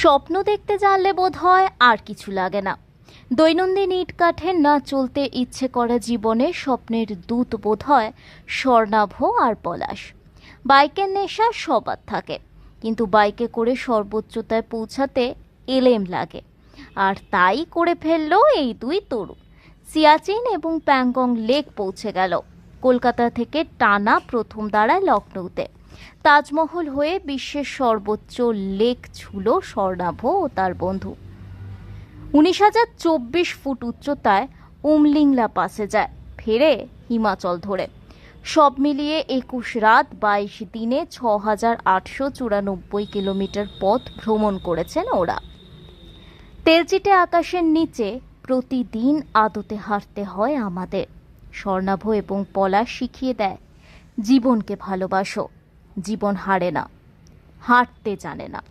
স্বপ্ন দেখতে জানলে বোধ হয় আর কিছু লাগে না। দৈনন্দিন ইট কাঠের না চলতে ইচ্ছে করা জীবনে স্বপ্নের দূত বোধ হয় স্বর্ণাভ আর পলাশ। বাইকের নেশা সবার থাকে, কিন্তু বাইকে করে সর্বোচ্চতায় পৌঁছাতে এলেম লাগে। আর তাই করে ফেলল এই দুই তরুণ সিয়াচিন এবং প্যাংগং লেক পৌঁছে গেল। কলকাতা থেকে টানা প্রথম দাঁড়ায় লখনৌতে। তাজমহল হয়ে বিশ্বের সর্বোচ্চ লেক ছুল স্বর্ণাভ ও তার বন্ধু। উনিশ হাজার চব্বিশ ফুট উচ্চতায় উমলিংলা পাসে যায়, ফেরে হিমাচল ধরে। সব মিলিয়ে একুশ রাত বাইশ দিনে ছ হাজার আটশো চুরানব্বই কিলোমিটার পথ ভ্রমণ করেছেন ওরা। তেলচিটে আকাশের নিচে প্রতিদিন আদতে হাঁটতে হয় আমাদের। স্বর্ণাভ এবং পলাশ শিখিয়ে দেয় জীবনকে ভালোবাসো জীবন হারে না হাঁটতে জানে না।